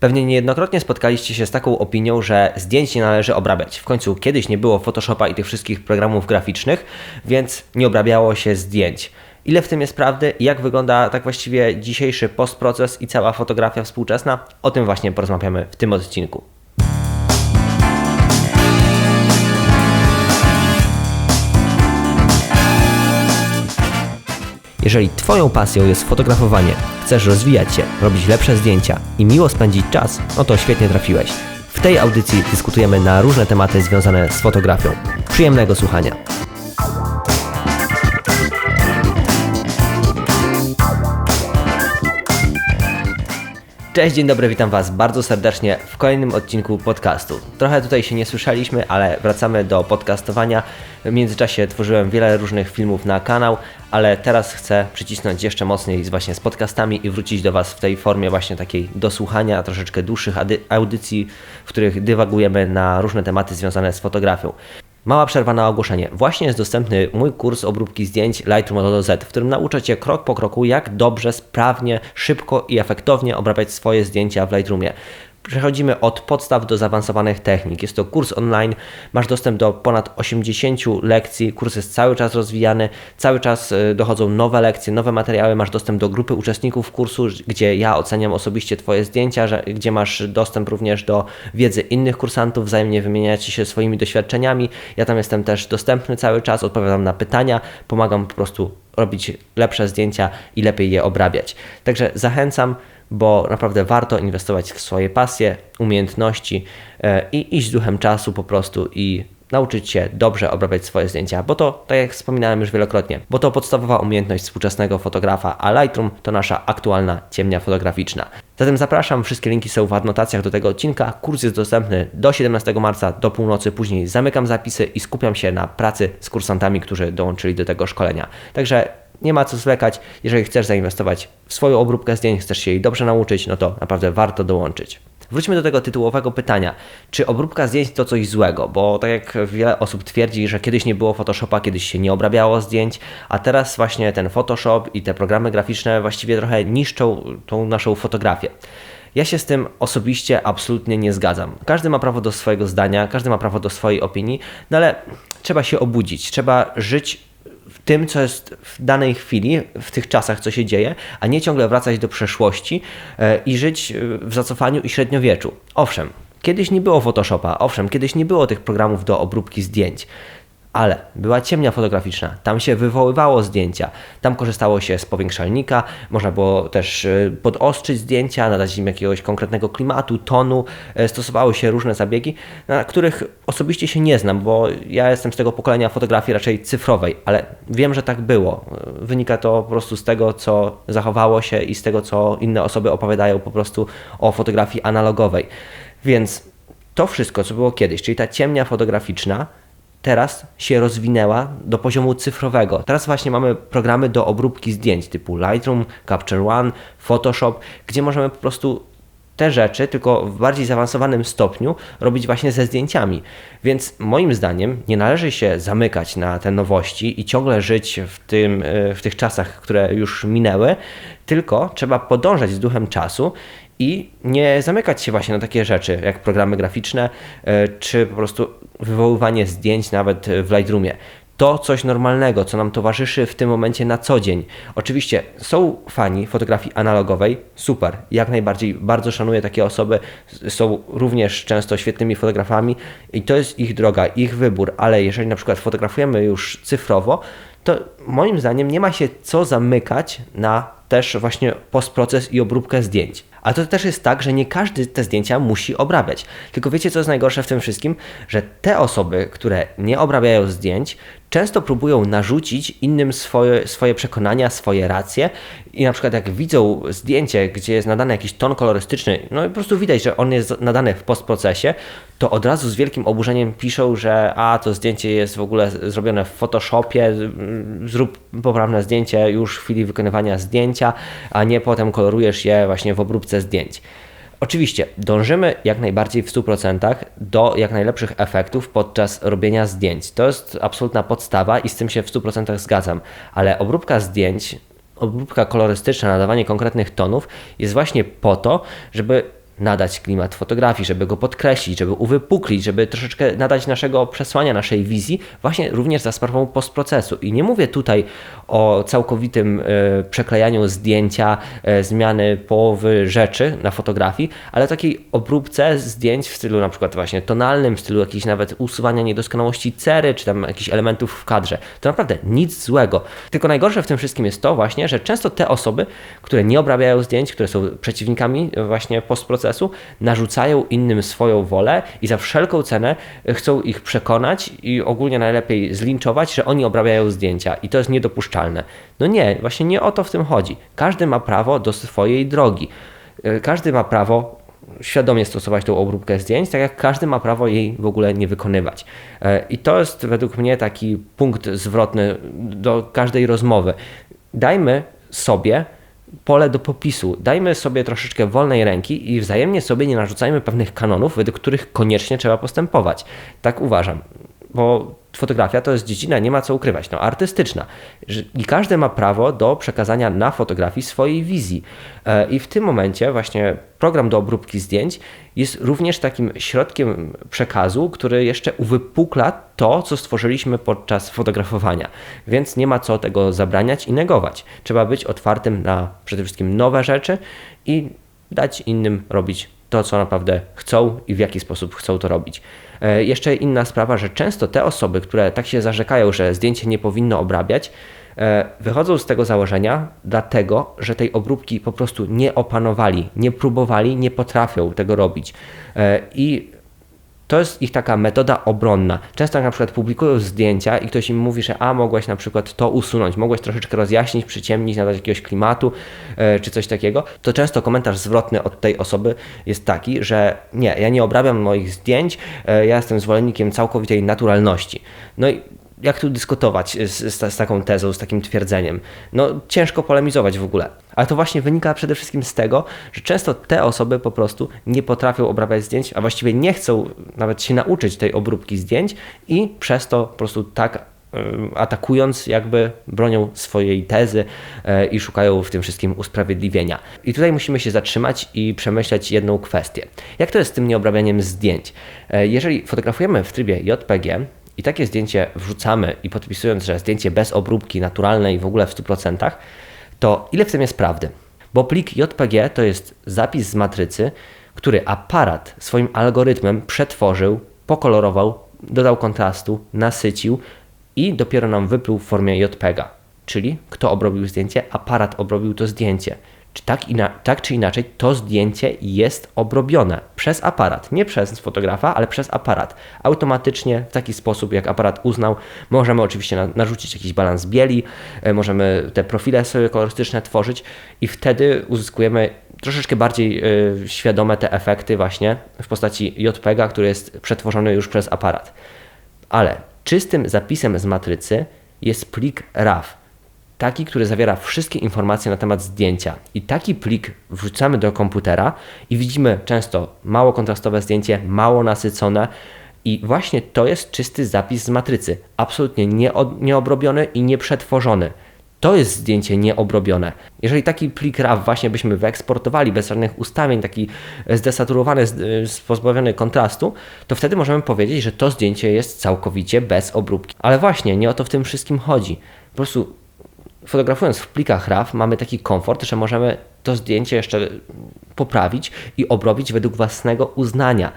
Pewnie niejednokrotnie spotkaliście się z taką opinią, że zdjęć nie należy obrabiać. W końcu kiedyś nie było Photoshopa i tych wszystkich programów graficznych, więc nie obrabiało się zdjęć. Ile w tym jest prawdy jak wygląda tak właściwie dzisiejszy postproces i cała fotografia współczesna? O tym właśnie porozmawiamy w tym odcinku. Jeżeli Twoją pasją jest fotografowanie, chcesz rozwijać się, robić lepsze zdjęcia i miło spędzić czas, no to świetnie trafiłeś. W tej audycji dyskutujemy na różne tematy związane z fotografią. Przyjemnego słuchania. Cześć, dzień dobry, witam Was bardzo serdecznie w kolejnym odcinku podcastu. Trochę tutaj się nie słyszeliśmy, ale wracamy do podcastowania. W międzyczasie tworzyłem wiele różnych filmów na kanał, ale teraz chcę przycisnąć jeszcze mocniej właśnie z podcastami i wrócić do Was w tej formie właśnie takiej do słuchania, troszeczkę dłuższych audycji, w których dywagujemy na różne tematy związane z fotografią. Mała przerwa na ogłoszenie. Właśnie jest dostępny mój kurs obróbki zdjęć Lightroom od Z, w którym nauczę Cię krok po kroku, jak dobrze, sprawnie, szybko i efektownie obrabiać swoje zdjęcia w Lightroomie. Przechodzimy od podstaw do zaawansowanych technik. Jest to kurs online, masz dostęp do ponad 80 lekcji, kurs jest cały czas rozwijany, cały czas y, dochodzą nowe lekcje, nowe materiały, masz dostęp do grupy uczestników kursu, gdzie ja oceniam osobiście Twoje zdjęcia, że, gdzie masz dostęp również do wiedzy innych kursantów, wzajemnie wymieniacie się swoimi doświadczeniami. Ja tam jestem też dostępny cały czas, odpowiadam na pytania, pomagam po prostu robić lepsze zdjęcia i lepiej je obrabiać. Także zachęcam bo naprawdę warto inwestować w swoje pasje, umiejętności e, i iść z duchem czasu po prostu i nauczyć się dobrze obrabiać swoje zdjęcia, bo to, tak jak wspominałem już wielokrotnie, bo to podstawowa umiejętność współczesnego fotografa, a Lightroom to nasza aktualna ciemnia fotograficzna. Zatem zapraszam, wszystkie linki są w adnotacjach do tego odcinka. Kurs jest dostępny do 17 marca do północy, później zamykam zapisy i skupiam się na pracy z kursantami, którzy dołączyli do tego szkolenia. Także nie ma co zwlekać. Jeżeli chcesz zainwestować w swoją obróbkę zdjęć, chcesz się jej dobrze nauczyć, no to naprawdę warto dołączyć. Wróćmy do tego tytułowego pytania. Czy obróbka zdjęć to coś złego? Bo tak jak wiele osób twierdzi, że kiedyś nie było Photoshopa, kiedyś się nie obrabiało zdjęć, a teraz właśnie ten Photoshop i te programy graficzne właściwie trochę niszczą tą naszą fotografię. Ja się z tym osobiście absolutnie nie zgadzam. Każdy ma prawo do swojego zdania, każdy ma prawo do swojej opinii, no ale trzeba się obudzić, trzeba żyć tym, co jest w danej chwili, w tych czasach, co się dzieje, a nie ciągle wracać do przeszłości e, i żyć e, w zacofaniu i średniowieczu. Owszem, kiedyś nie było Photoshopa, owszem, kiedyś nie było tych programów do obróbki zdjęć ale była ciemnia fotograficzna, tam się wywoływało zdjęcia, tam korzystało się z powiększalnika, można było też e, podostrzyć zdjęcia, nadać im jakiegoś konkretnego klimatu, tonu, e, stosowały się różne zabiegi, na których osobiście się nie znam, bo ja jestem z tego pokolenia fotografii raczej cyfrowej, ale wiem, że tak było. Wynika to po prostu z tego, co zachowało się i z tego, co inne osoby opowiadają po prostu o fotografii analogowej. Więc to wszystko, co było kiedyś, czyli ta ciemnia fotograficzna, teraz się rozwinęła do poziomu cyfrowego. Teraz właśnie mamy programy do obróbki zdjęć typu Lightroom, Capture One, Photoshop, gdzie możemy po prostu te rzeczy, tylko w bardziej zaawansowanym stopniu robić właśnie ze zdjęciami. Więc moim zdaniem nie należy się zamykać na te nowości i ciągle żyć w, tym, e, w tych czasach, które już minęły, tylko trzeba podążać z duchem czasu i nie zamykać się właśnie na takie rzeczy jak programy graficzne, e, czy po prostu wywoływanie zdjęć nawet w Lightroomie. To coś normalnego, co nam towarzyszy w tym momencie na co dzień. Oczywiście są fani fotografii analogowej, super, jak najbardziej, bardzo szanuję takie osoby, są również często świetnymi fotografami i to jest ich droga, ich wybór, ale jeżeli na przykład fotografujemy już cyfrowo, to moim zdaniem nie ma się co zamykać na też właśnie postproces i obróbkę zdjęć. Ale to też jest tak, że nie każdy te zdjęcia musi obrabiać. Tylko wiecie, co jest najgorsze w tym wszystkim? Że te osoby, które nie obrabiają zdjęć, często próbują narzucić innym swoje, swoje przekonania, swoje racje i na przykład jak widzą zdjęcie, gdzie jest nadany jakiś ton kolorystyczny, no i po prostu widać, że on jest nadany w postprocesie, to od razu z wielkim oburzeniem piszą, że a to zdjęcie jest w ogóle zrobione w Photoshopie, zrób poprawne zdjęcie już w chwili wykonywania zdjęcia, a nie potem kolorujesz je właśnie w obróbce zdjęć. Oczywiście dążymy jak najbardziej w 100% do jak najlepszych efektów podczas robienia zdjęć. To jest absolutna podstawa i z tym się w 100% zgadzam, ale obróbka zdjęć, obróbka kolorystyczna, nadawanie konkretnych tonów jest właśnie po to, żeby nadać klimat fotografii, żeby go podkreślić, żeby uwypuklić, żeby troszeczkę nadać naszego przesłania, naszej wizji, właśnie również za sprawą postprocesu. I nie mówię tutaj o całkowitym e, przeklejaniu zdjęcia, e, zmiany połowy rzeczy na fotografii, ale takiej obróbce zdjęć w stylu na przykład właśnie tonalnym, w stylu jakiejś nawet usuwania niedoskonałości cery, czy tam jakichś elementów w kadrze. To naprawdę nic złego. Tylko najgorsze w tym wszystkim jest to właśnie, że często te osoby, które nie obrabiają zdjęć, które są przeciwnikami właśnie postprocesu, narzucają innym swoją wolę i za wszelką cenę chcą ich przekonać i ogólnie najlepiej zlinczować, że oni obrabiają zdjęcia i to jest niedopuszczalne. No nie, właśnie nie o to w tym chodzi. Każdy ma prawo do swojej drogi. E, każdy ma prawo świadomie stosować tą obróbkę zdjęć, tak jak każdy ma prawo jej w ogóle nie wykonywać. E, I to jest według mnie taki punkt zwrotny do każdej rozmowy. Dajmy sobie pole do popisu. Dajmy sobie troszeczkę wolnej ręki i wzajemnie sobie nie narzucajmy pewnych kanonów, według których koniecznie trzeba postępować. Tak uważam, bo fotografia to jest dziedzina, nie ma co ukrywać, no artystyczna. I każdy ma prawo do przekazania na fotografii swojej wizji. E, I w tym momencie właśnie program do obróbki zdjęć jest również takim środkiem przekazu, który jeszcze uwypukla to, co stworzyliśmy podczas fotografowania. Więc nie ma co tego zabraniać i negować. Trzeba być otwartym na przede wszystkim nowe rzeczy i dać innym robić to, co naprawdę chcą i w jaki sposób chcą to robić. E, jeszcze inna sprawa, że często te osoby, które tak się zarzekają, że zdjęcie nie powinno obrabiać, e, wychodzą z tego założenia, dlatego że tej obróbki po prostu nie opanowali, nie próbowali, nie potrafią tego robić. E, I to jest ich taka metoda obronna. Często na przykład publikują zdjęcia i ktoś im mówi, że a mogłeś na przykład to usunąć, mogłeś troszeczkę rozjaśnić, przyciemnić, nadać jakiegoś klimatu e, czy coś takiego. To często komentarz zwrotny od tej osoby jest taki, że nie, ja nie obrabiam moich zdjęć, e, ja jestem zwolennikiem całkowitej naturalności. No i jak tu dyskutować z, z, z, taką tezą, z takim twierdzeniem? No, ciężko polemizować w ogóle. Ale to właśnie wynika przede wszystkim z tego, że często te osoby po prostu nie potrafią obrabiać zdjęć, a właściwie nie chcą nawet się nauczyć tej obróbki zdjęć i przez to po prostu tak y, atakując, jakby bronią swojej tezy y, i szukają w tym wszystkim usprawiedliwienia. I tutaj musimy się zatrzymać i przemyśleć jedną kwestię. Jak to jest z tym nieobrabianiem zdjęć? Jeżeli fotografujemy w trybie JPG, i takie zdjęcie wrzucamy i podpisując, że zdjęcie bez obróbki, naturalne i w ogóle w 100%, to ile w tym jest prawdy? Bo plik JPG to jest zapis z matrycy, który aparat swoim algorytmem przetworzył, pokolorował, dodał kontrastu, nasycił i dopiero nam wypluł w formie JPEGa. Czyli kto obrobił zdjęcie? Aparat obrobił to zdjęcie czy tak, tak czy inaczej to zdjęcie jest obrobione przez aparat, nie przez fotografa, ale przez aparat. Automatycznie w taki sposób, jak aparat uznał, możemy oczywiście na, narzucić jakiś balans bieli, e, możemy te profile sobie kolorystyczne tworzyć i wtedy uzyskujemy troszeczkę bardziej y, świadome te efekty właśnie w postaci JPEGa, który jest przetworzony już przez aparat. Ale czystym zapisem z matrycy jest plik RAW taki, który zawiera wszystkie informacje na temat zdjęcia. I taki plik wrzucamy do komputera i widzimy często mało kontrastowe zdjęcie, mało nasycone. I właśnie to jest czysty zapis z matrycy, absolutnie nieobrobiony i nieprzetworzony. To jest zdjęcie nieobrobione. Jeżeli taki plik RAW właśnie byśmy wyeksportowali bez żadnych ustawień, taki zdesaturowany, pozbawiony kontrastu, to wtedy możemy powiedzieć, że to zdjęcie jest całkowicie bez obróbki. Ale właśnie nie o to w tym wszystkim chodzi. Po prostu fotografując w plikach RAW mamy taki komfort, że możemy to zdjęcie jeszcze poprawić i obrobić według własnego uznania.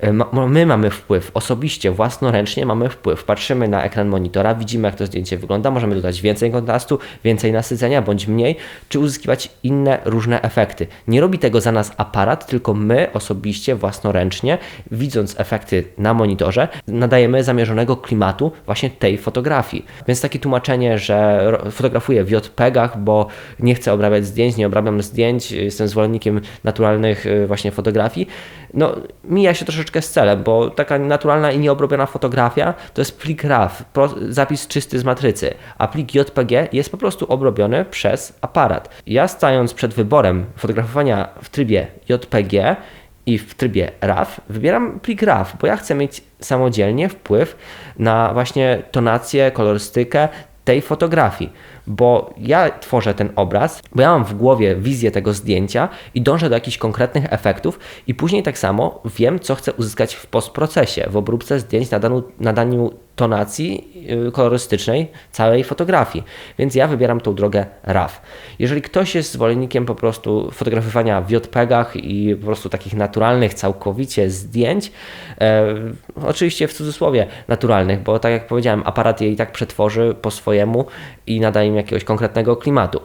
E, my mamy wpływ, osobiście, własnoręcznie mamy wpływ. Patrzymy na ekran monitora, widzimy jak to zdjęcie wygląda, możemy dodać więcej kontrastu, więcej nasycenia bądź mniej, czy uzyskiwać inne różne efekty. Nie robi tego za nas aparat, tylko my osobiście, własnoręcznie, widząc efekty na monitorze, nadajemy zamierzonego klimatu właśnie tej fotografii. Więc takie tłumaczenie, że fotografuję w JPEGach, bo nie chcę obrabiać zdjęć, nie obrabiam zdjęć, jestem zwolennikiem naturalnych e, właśnie fotografii, no mija się troszeczkę troszeczkę z celem, bo taka naturalna i nieobrobiona fotografia to jest plik RAW, zapis czysty z matrycy, a plik JPG jest po prostu obrobiony przez aparat. Ja stając przed wyborem fotografowania w trybie JPG i w trybie RAW wybieram plik RAW, bo ja chcę mieć samodzielnie wpływ na właśnie tonację, kolorystykę tej fotografii, bo ja tworzę ten obraz, bo ja mam w głowie wizję tego zdjęcia i dążę do jakichś konkretnych efektów i później tak samo wiem, co chcę uzyskać w postprocesie, w obróbce zdjęć, nadaniu, nadaniu tonacji y, kolorystycznej całej fotografii. Więc ja wybieram tą drogę RAW. Jeżeli ktoś jest zwolennikiem po prostu fotografowania w JPEGach i po prostu takich naturalnych całkowicie zdjęć, e, oczywiście w cudzysłowie naturalnych, bo tak jak powiedziałem, aparat je i tak przetworzy po swojemu i nada im jakiegoś konkretnego klimatu.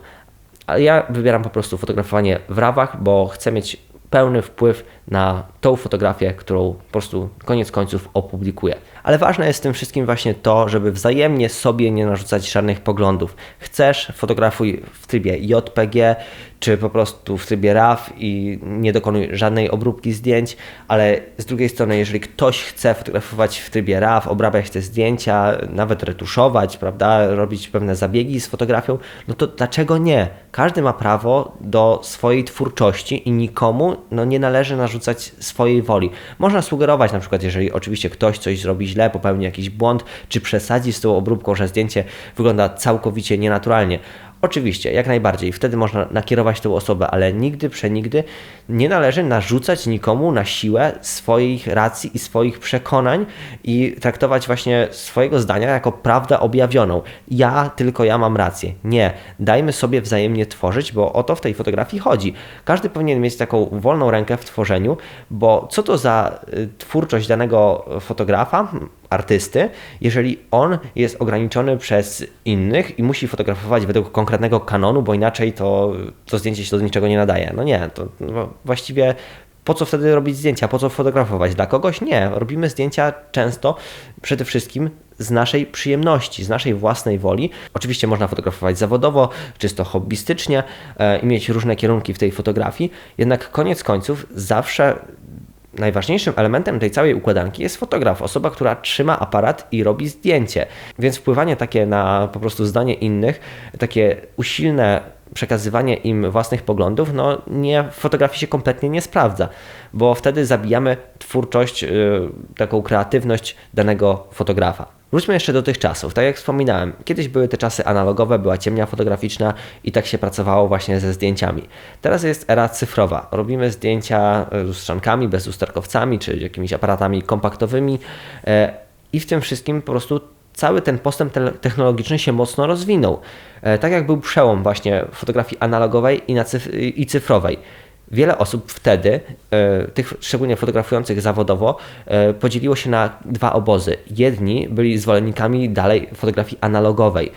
Ale ja wybieram po prostu fotografowanie w rawach, bo chcę mieć pełny wpływ na tą fotografię, którą po prostu koniec końców opublikuję. Ale ważne jest w tym wszystkim właśnie to, żeby wzajemnie sobie nie narzucać żadnych poglądów. Chcesz, fotografuj w trybie JPG, czy po prostu w trybie RAW i nie dokonuj żadnej obróbki zdjęć, ale z drugiej strony, jeżeli ktoś chce fotografować w trybie RAW, obrabiać te zdjęcia, nawet retuszować, prawda, robić pewne zabiegi z fotografią, no to dlaczego nie? Każdy ma prawo do swojej twórczości i nikomu no, nie należy narzucać swojej woli. Można sugerować na przykład, jeżeli oczywiście ktoś coś zrobi źle, popełni jakiś błąd, czy przesadzi z tą obróbką, że zdjęcie wygląda całkowicie nienaturalnie. Oczywiście, jak najbardziej, wtedy można nakierować tę osobę, ale nigdy, przenigdy nie należy narzucać nikomu na siłę swoich racji i swoich przekonań i traktować właśnie swojego zdania jako prawdę objawioną. Ja, tylko ja mam rację. Nie, dajmy sobie wzajemnie tworzyć, bo o to w tej fotografii chodzi. Każdy powinien mieć taką wolną rękę w tworzeniu, bo co to za y, twórczość danego fotografa? artysty, jeżeli on jest ograniczony przez innych i musi fotografować według konkretnego kanonu, bo inaczej to, to zdjęcie się do niczego nie nadaje. No nie, to no właściwie po co wtedy robić zdjęcia? Po co fotografować? Dla kogoś? Nie. Robimy zdjęcia często przede wszystkim z naszej przyjemności, z naszej własnej woli. Oczywiście można fotografować zawodowo, czysto hobbystycznie e, i mieć różne kierunki w tej fotografii, jednak koniec końców zawsze najważniejszym elementem tej całej układanki jest fotograf, osoba, która trzyma aparat i robi zdjęcie. Więc wpływanie takie na po prostu zdanie innych, takie usilne przekazywanie im własnych poglądów, no nie, w fotografii się kompletnie nie sprawdza, bo wtedy zabijamy twórczość, yy, taką kreatywność danego fotografa. Wróćmy jeszcze do tych czasów. Tak jak wspominałem, kiedyś były te czasy analogowe, była ciemnia fotograficzna i tak się pracowało właśnie ze zdjęciami. Teraz jest era cyfrowa. Robimy zdjęcia z lustrzankami, bez lusterkowcami czy jakimiś aparatami kompaktowymi e, i w tym wszystkim po prostu cały ten postęp technologiczny się mocno rozwinął. E, tak jak był przełom właśnie fotografii analogowej i, cyf i cyfrowej. Wiele osób wtedy, e, tych szczególnie fotografujących zawodowo, e, podzieliło się na dwa obozy. Jedni byli zwolennikami dalej fotografii analogowej.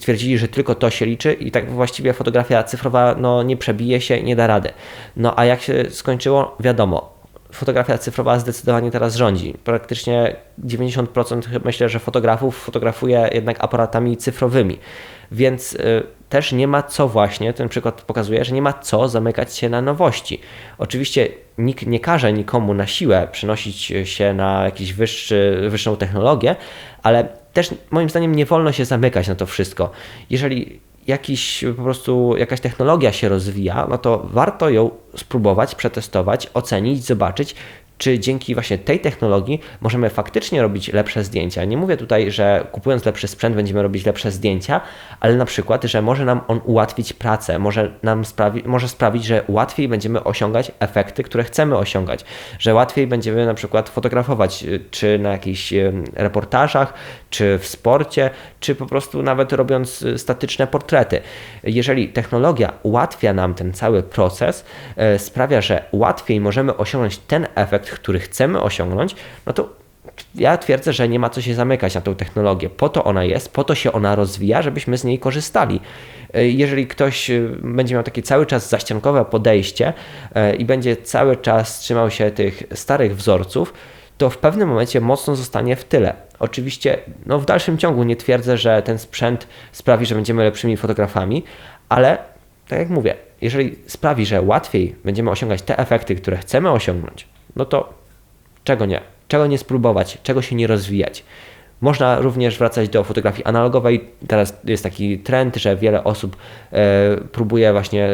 Twierdzili, że tylko to się liczy i tak właściwie fotografia cyfrowa no, nie przebije się, nie da rady. No a jak się skończyło, wiadomo, fotografia cyfrowa zdecydowanie teraz rządzi. Praktycznie 90% myślę, że fotografów fotografuje jednak aparatami cyfrowymi, więc też nie ma co właśnie, ten przykład pokazuje, że nie ma co zamykać się na nowości. Oczywiście nikt nie każe nikomu na siłę przenosić się na jakąś wyższą technologię, ale też moim zdaniem nie wolno się zamykać na to wszystko. Jeżeli jakiś po prostu jakaś technologia się rozwija, no to warto ją spróbować, przetestować, ocenić, zobaczyć, czy dzięki właśnie tej technologii możemy faktycznie robić lepsze zdjęcia. Nie mówię tutaj, że kupując lepszy sprzęt będziemy robić lepsze zdjęcia, ale na przykład, że może nam on ułatwić pracę, może nam sprawi, może sprawić, że łatwiej będziemy osiągać efekty, które chcemy osiągać, że łatwiej będziemy na przykład fotografować, y, czy na jakichś y, reportażach, czy w sporcie, czy po prostu nawet robiąc y, statyczne portrety. Jeżeli technologia ułatwia nam ten cały proces, sprawia, że łatwiej możemy osiągnąć ten efekt, który chcemy osiągnąć, no to ja twierdzę, że nie ma co się zamykać na tą technologię. Po to ona jest, po to się ona rozwija, żebyśmy z niej korzystali. E, jeżeli ktoś e, będzie miał takie cały czas zaściankowe podejście e, i będzie cały czas trzymał się tych starych wzorców, to w pewnym momencie mocno zostanie w tyle. Oczywiście, no w dalszym ciągu nie twierdzę, że ten sprzęt sprawi, że będziemy lepszymi fotografami, ale tak jak mówię, jeżeli sprawi, że łatwiej będziemy osiągać te efekty, które chcemy osiągnąć, no to czego nie? Czego nie spróbować? Czego się nie rozwijać? Można również wracać do fotografii analogowej. Teraz jest taki trend, że wiele osób e, próbuje właśnie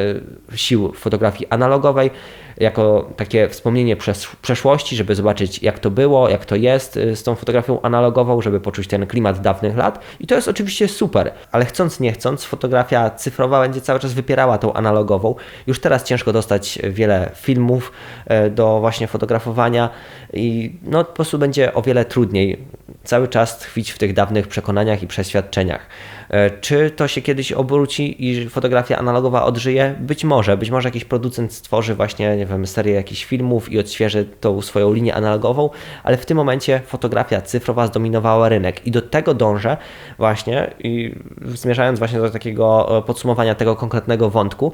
sił fotografii analogowej. Jako takie wspomnienie przeszłości, żeby zobaczyć jak to było, jak to jest y, z tą fotografią analogową, żeby poczuć ten klimat dawnych lat. I to jest oczywiście super, ale chcąc nie chcąc, fotografia cyfrowa będzie cały czas wypierała tą analogową. Już teraz ciężko dostać wiele filmów e, do właśnie fotografowania i no po prostu będzie o wiele trudniej cały czas tkwić w tych dawnych przekonaniach i przeświadczeniach. E, czy to się kiedyś obróci i fotografia analogowa odżyje? Być może. Być może jakiś producent stworzy właśnie, nie wiem, serię jakichś filmów i odświeży tą swoją linię analogową, ale w tym momencie fotografia cyfrowa zdominowała rynek i do tego dążę właśnie i zmierzając właśnie do takiego e, podsumowania tego konkretnego wątku,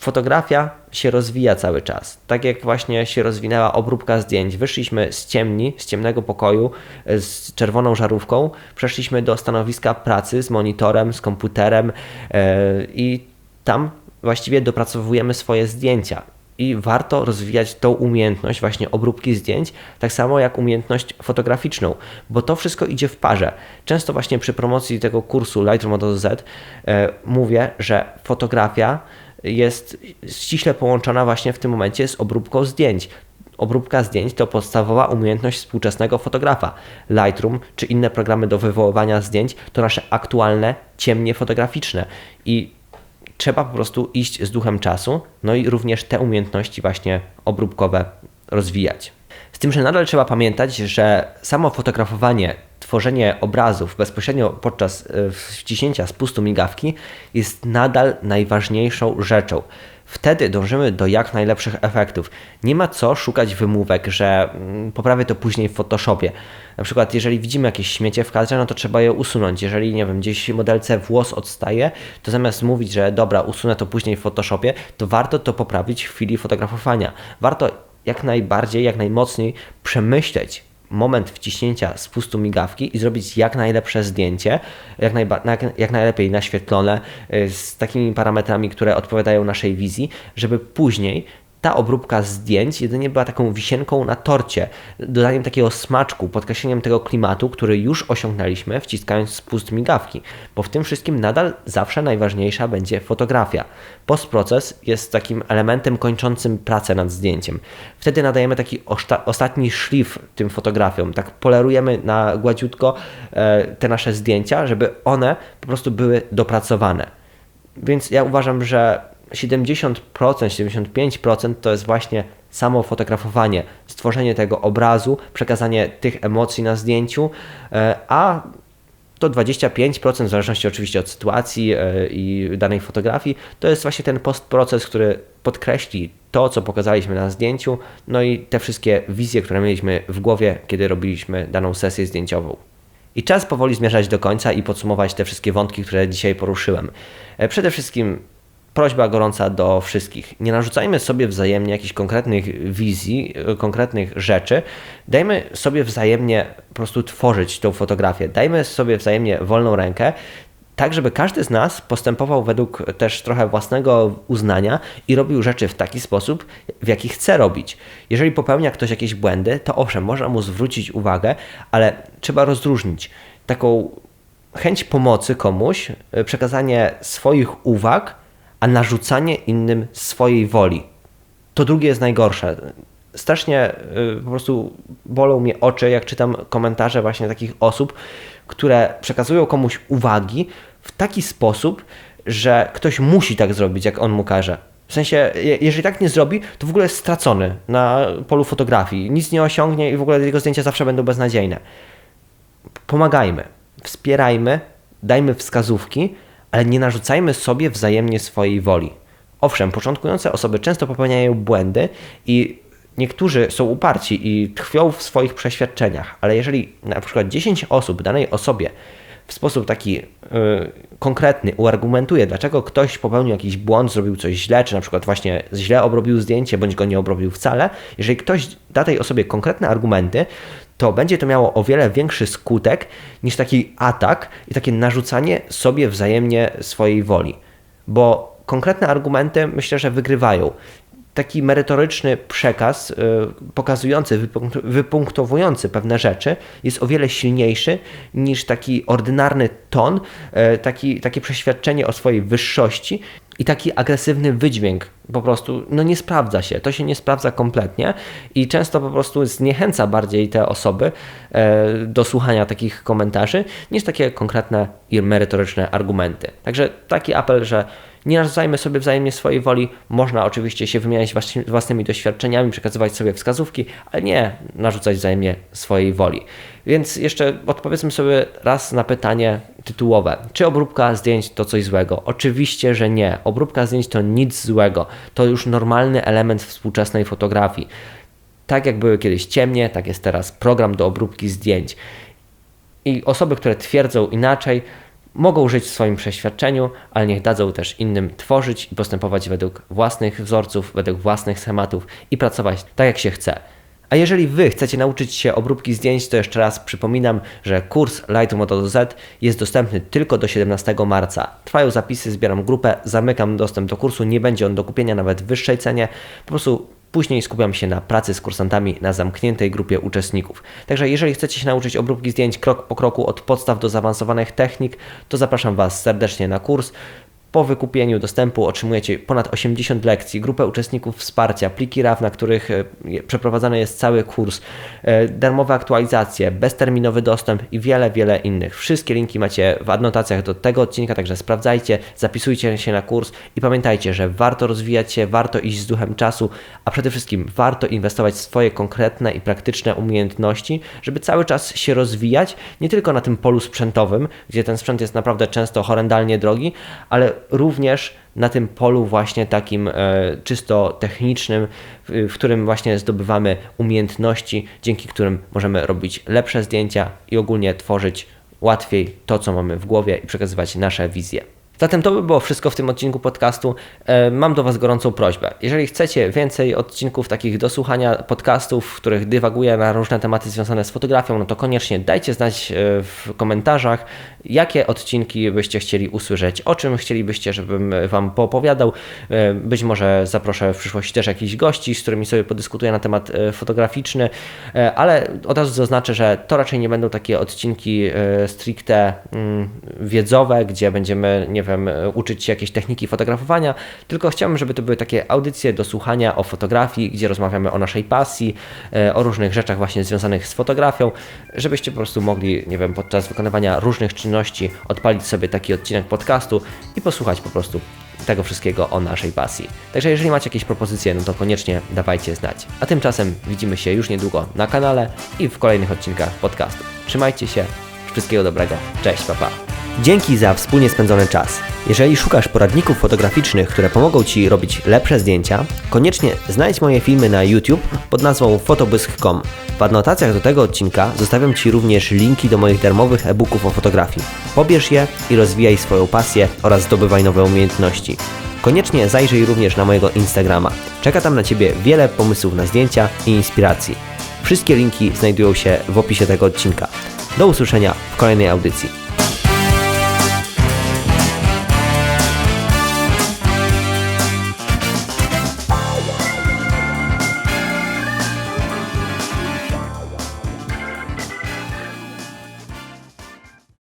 fotografia się rozwija cały czas. Tak jak właśnie się rozwinęła obróbka zdjęć. Wyszliśmy z ciemni, z ciemnego pokoju e, z czerwoną żarówką, przeszliśmy do stanowiska pracy z monitorem, z komputerem yy, i tam właściwie dopracowujemy swoje zdjęcia. I warto rozwijać tą umiejętność właśnie obróbki zdjęć, tak samo jak umiejętność fotograficzną, bo to wszystko idzie w parze. Często właśnie przy promocji tego kursu Lightroom Model Z yy, mówię, że fotografia jest ściśle połączona właśnie w tym momencie z obróbką zdjęć. Obróbka zdjęć to podstawowa umiejętność współczesnego fotografa. Lightroom czy inne programy do wywoływania zdjęć to nasze aktualne ciemnie fotograficzne i trzeba po prostu iść z duchem czasu, no i również te umiejętności właśnie obróbkowe rozwijać. Z tym, że nadal trzeba pamiętać, że samo fotografowanie tworzenie obrazów bezpośrednio podczas e, wciśnięcia spustu migawki jest nadal najważniejszą rzeczą. Wtedy dążymy do jak najlepszych efektów. Nie ma co szukać wymówek, że mm, poprawię to później w Photoshopie. Na przykład, jeżeli widzimy jakieś śmiecie w kadrze, no to trzeba je usunąć. Jeżeli, nie wiem, gdzieś modelce włos odstaje, to zamiast mówić, że dobra, usunę to później w Photoshopie, to warto to poprawić w chwili fotografowania. Warto jak najbardziej, jak najmocniej przemyśleć moment wciśnięcia spustu migawki i zrobić jak najlepsze zdjęcie, jak, najba, jak, jak najlepiej naświetlone, y, z takimi parametrami, które odpowiadają naszej wizji, żeby później ta obróbka zdjęć jedynie była taką wisienką na torcie, dodaniem takiego smaczku, podkreśleniem tego klimatu, który już osiągnęliśmy, wciskając spust migawki, bo w tym wszystkim nadal zawsze najważniejsza będzie fotografia. Postproces jest takim elementem kończącym pracę nad zdjęciem. Wtedy nadajemy taki ostatni szlif tym fotografiom, tak polerujemy na gładziutko e, te nasze zdjęcia, żeby one po prostu były dopracowane. Więc ja uważam, że 70%, 75% to jest właśnie samo fotografowanie, stworzenie tego obrazu, przekazanie tych emocji na zdjęciu, e, a to 25%, w zależności oczywiście od sytuacji e, i danej fotografii, to jest właśnie ten postproces, który podkreśli to, co pokazaliśmy na zdjęciu, no i te wszystkie wizje, które mieliśmy w głowie, kiedy robiliśmy daną sesję zdjęciową. I czas powoli zmierzać do końca i podsumować te wszystkie wątki, które dzisiaj poruszyłem. E, przede wszystkim prośba gorąca do wszystkich. Nie narzucajmy sobie wzajemnie jakichś konkretnych wizji, konkretnych rzeczy. Dajmy sobie wzajemnie po prostu tworzyć tą fotografię. Dajmy sobie wzajemnie wolną rękę, tak żeby każdy z nas postępował według też trochę własnego uznania i robił rzeczy w taki sposób, w jaki chce robić. Jeżeli popełnia ktoś jakieś błędy, to owszem, można mu zwrócić uwagę, ale trzeba rozróżnić taką chęć pomocy komuś, przekazanie swoich uwag a narzucanie innym swojej woli. To drugie jest najgorsze. Strasznie y, po prostu bolą mnie oczy, jak czytam komentarze właśnie takich osób, które przekazują komuś uwagi w taki sposób, że ktoś musi tak zrobić, jak on mu każe. W sensie, jeżeli tak nie zrobi, to w ogóle jest stracony na polu fotografii. Nic nie osiągnie i w ogóle jego zdjęcia zawsze będą beznadziejne. Pomagajmy, wspierajmy, dajmy wskazówki, ale nie narzucajmy sobie wzajemnie swojej woli. Owszem, początkujące osoby często popełniają błędy i niektórzy są uparci i tkwią w swoich przeświadczeniach, ale jeżeli na przykład 10 osób danej osobie w sposób taki yy, konkretny uargumentuje, dlaczego ktoś popełnił jakiś błąd, zrobił coś źle, czy na przykład właśnie źle obrobił zdjęcie, bądź go nie obrobił wcale, jeżeli ktoś da tej osobie konkretne argumenty, to będzie to miało o wiele większy skutek niż taki atak i takie narzucanie sobie wzajemnie swojej woli. Bo konkretne argumenty myślę, że wygrywają. Taki merytoryczny przekaz, y, pokazujący, wypunktowujący pewne rzeczy, jest o wiele silniejszy niż taki ordynarny ton, y, taki, takie przeświadczenie o swojej wyższości, I taki agresywny wydźwięk po prostu no nie sprawdza się, to się nie sprawdza kompletnie i często po prostu zniechęca bardziej te osoby e, do słuchania takich komentarzy niż takie konkretne i merytoryczne argumenty. Także taki apel, że nie narzucajmy sobie wzajemnie swojej woli. Można oczywiście się wymieniać własnymi doświadczeniami, przekazywać sobie wskazówki, ale nie narzucać wzajemnie swojej woli. Więc jeszcze odpowiedzmy sobie raz na pytanie tytułowe. Czy obróbka zdjęć to coś złego? Oczywiście, że nie. Obróbka zdjęć to nic złego. To już normalny element współczesnej fotografii. Tak jak były kiedyś ciemnie, tak jest teraz program do obróbki zdjęć. I osoby, które twierdzą inaczej, mogą żyć w swoim przeświadczeniu, ale niech dadzą też innym tworzyć i postępować według własnych wzorców, według własnych schematów i pracować tak, jak się chce. A jeżeli Wy chcecie nauczyć się obróbki zdjęć, to jeszcze raz przypominam, że kurs Lightroom Moto Z jest dostępny tylko do 17 marca. Trwają zapisy, zbieram grupę, zamykam dostęp do kursu, nie będzie on do kupienia nawet w wyższej cenie. Po prostu Później skupiam się na pracy z kursantami na zamkniętej grupie uczestników. Także jeżeli chcecie się nauczyć obróbki zdjęć krok po kroku od podstaw do zaawansowanych technik, to zapraszam Was serdecznie na kurs. Po wykupieniu dostępu otrzymujecie ponad 80 lekcji, grupę uczestników wsparcia, pliki RAW, na których e, przeprowadzany jest cały kurs, e, darmowe aktualizacje, bezterminowy dostęp i wiele, wiele innych. Wszystkie linki macie w adnotacjach do tego odcinka, także sprawdzajcie, zapisujcie się na kurs i pamiętajcie, że warto rozwijać się, warto iść z duchem czasu, a przede wszystkim warto inwestować w swoje konkretne i praktyczne umiejętności, żeby cały czas się rozwijać, nie tylko na tym polu sprzętowym, gdzie ten sprzęt jest naprawdę często horrendalnie drogi, ale również na tym polu właśnie takim e, czysto technicznym, w którym właśnie zdobywamy umiejętności, dzięki którym możemy robić lepsze zdjęcia i ogólnie tworzyć łatwiej to, co mamy w głowie i przekazywać nasze wizje. Zatem to by było wszystko w tym odcinku podcastu. E, mam do Was gorącą prośbę. Jeżeli chcecie więcej odcinków takich do słuchania podcastów, w których dywaguję na różne tematy związane z fotografią, no to koniecznie dajcie znać e, w komentarzach, jakie odcinki byście chcieli usłyszeć, o czym chcielibyście, żebym Wam poopowiadał. E, być może zaproszę w przyszłości też jakichś gości, z którymi sobie podyskutuję na temat fotograficzny, ale od razu zaznaczę, że to raczej nie będą takie odcinki stricte mm, wiedzowe, gdzie będziemy, nie wiem, uczyć się jakiejś techniki fotografowania, tylko chciałbym, żeby to były takie audycje do słuchania o fotografii, gdzie rozmawiamy o naszej pasji, e, o różnych rzeczach właśnie związanych z fotografią, żebyście po prostu mogli, nie wiem, podczas wykonywania różnych czynności odpalić sobie taki odcinek podcastu i posłuchać po prostu tego wszystkiego o naszej pasji. Także jeżeli macie jakieś propozycje, no to koniecznie dawajcie znać. A tymczasem widzimy się już niedługo na kanale i w kolejnych odcinkach podcastu. Trzymajcie się, wszystkiego dobrego, cześć, papa. Pa. Dzięki za wspólnie spędzony czas. Jeżeli szukasz poradników fotograficznych, które pomogą Ci robić lepsze zdjęcia, koniecznie znajdź moje filmy na YouTube pod nazwą fotobysk.com. W adnotacjach do tego odcinka zostawiam Ci również linki do moich darmowych e-booków o fotografii. Pobierz je i rozwijaj swoją pasję oraz zdobywaj nowe umiejętności. Koniecznie zajrzyj również na mojego Instagrama. Czeka tam na Ciebie wiele pomysłów na zdjęcia i inspiracji. Wszystkie linki znajdują się w opisie tego odcinka. Do usłyszenia w kolejnej audycji.